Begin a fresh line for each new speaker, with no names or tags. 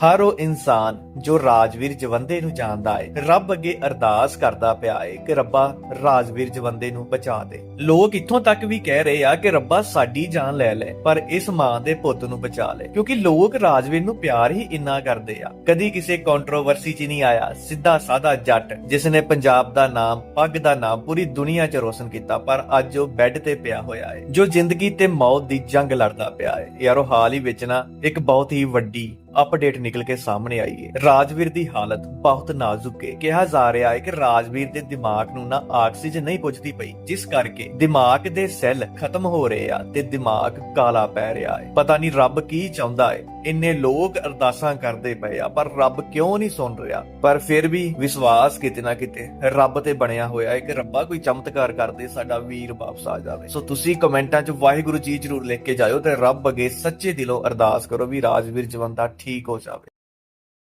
ਹਰ ਉਹ ਇਨਸਾਨ ਜੋ ਰਾਜਵੀਰ ਜਵੰਦੇ ਨੂੰ ਜਾਣਦਾ ਹੈ ਰੱਬ ਅੱਗੇ ਅਰਦਾਸ ਕਰਦਾ ਪਿਆ ਹੈ ਕਿ ਰੱਬਾ ਰਾਜਵੀਰ ਜਵੰਦੇ ਨੂੰ ਬਚਾ ਦੇ। ਲੋਕ ਇੱਥੋਂ ਤੱਕ ਵੀ ਕਹਿ ਰਹੇ ਆ ਕਿ ਰੱਬਾ ਸਾਡੀ ਜਾਨ ਲੈ ਲੈ, ਪਰ ਇਸ ਮਾਂ ਦੇ ਪੁੱਤ ਨੂੰ ਬਚਾ ਲੈ, ਕਿਉਂਕਿ ਲੋਕ ਰਾਜਵੀਰ ਨੂੰ ਪਿਆਰ ਹੀ ਇੰਨਾ ਕਰਦੇ ਆ। ਕਦੀ ਕਿਸੇ ਕੰਟਰੋਵਰਸੀ 'ਚ ਨਹੀਂ ਆਇਆ, ਸਿੱਧਾ ਸਾਦਾ ਜੱਟ, ਜਿਸ ਨੇ ਪੰਜਾਬ ਦਾ ਨਾਮ, ਪੱਗ ਦਾ ਨਾਮ ਪੂਰੀ ਦੁਨੀਆ 'ਚ ਰੋਸ਼ਨ ਕੀਤਾ, ਪਰ ਅੱਜ ਉਹ ਬੈੱਡ ਤੇ ਪਿਆ ਹੋਇਆ ਹੈ ਜੋ ਜ਼ਿੰਦਗੀ ਤੇ ਮੌਤ ਦੀ ਜੰਗ ਲੜਦਾ ਪਿਆ ਹੈ ਯਾਰੋ, ਹਾਲ ਹੀ ਵਿੱਚ ਨਾ, ਇੱਕ ਬਹੁਤ ਹੀ ਵੱਡੀ ਅਪਡੇਟ ਨਿਕਲ ਕੇ ਸਾਹਮਣੇ ਆਈ ਹੈ ਰਾਜਵੀਰ ਦੀ ਹਾਲਤ ਬਹੁਤ ਨਾਜ਼ੁਕ ਹੈ ਕਿਹਾ ਜਾ ਰਿਹਾ ਹੈ ਕਿ ਰਾਜਵੀਰ ਦੇ ਦਿਮਾਗ ਨੂੰ ਨਾ ਆਕਸੀਜਨ ਨਹੀਂ ਪੁੱਜਦੀ ਪਈ, ਜਿਸ ਕਰਕੇ ਦਿਮਾਗ ਦੇ ਸੈੱਲ ਖਤਮ ਹੋ ਰਹੇ ਆ ਤੇ ਦਿਮਾਗ ਕਾਲਾ ਪੈ ਰਿਹਾ ਹੈ ਪਤਾ ਨਹੀਂ ਰੱਬ ਕੀ ਚਾਹੁੰਦਾ ਹੈ ਇੰਨੇ ਲੋਕ ਅਰਦਾਸਾਂ ਕਰਦੇ ਪਏ ਆ, ਪਰ ਰੱਬ ਕਿਉਂ ਨਹੀਂ ਸੁਣ ਰਿਹਾ? ਪਰ ਫਿਰ ਵੀ ਵਿਸ਼ਵਾਸ ਕਿਤੇ ਨਾ ਕਿਤੇ ਰੱਬ ਤੇ ਬਣਿਆ ਹੋਇਆ ਹੈ ਕਿ ਰੱਬਾ ਕੋਈ ਚਮਤਕਾਰ ਕਰਦੇ, ਸਾਡਾ ਵੀਰ ਵਾਪਸ ਆ ਜਾਵੇ। ਸੋ ਤੁਸੀਂ ਕਮੈਂਟਾਂ 'ਚ ਵਾਹਿਗੁਰੂ ਜੀ ਜਰੂਰ ਲਿਖ ਕੇ ਜਾਇਓ ਤੇ ਰੱਬ ਅਗੇ ਸੱਚੇ ਦਿਲੋਂ ਅਰਦਾਸ ਕਰੋ ਵੀ ਰਾਜਵੀਰ ਜਵੰਦਾ ਠੀਕ ਹੋ ਜਾਵੇ।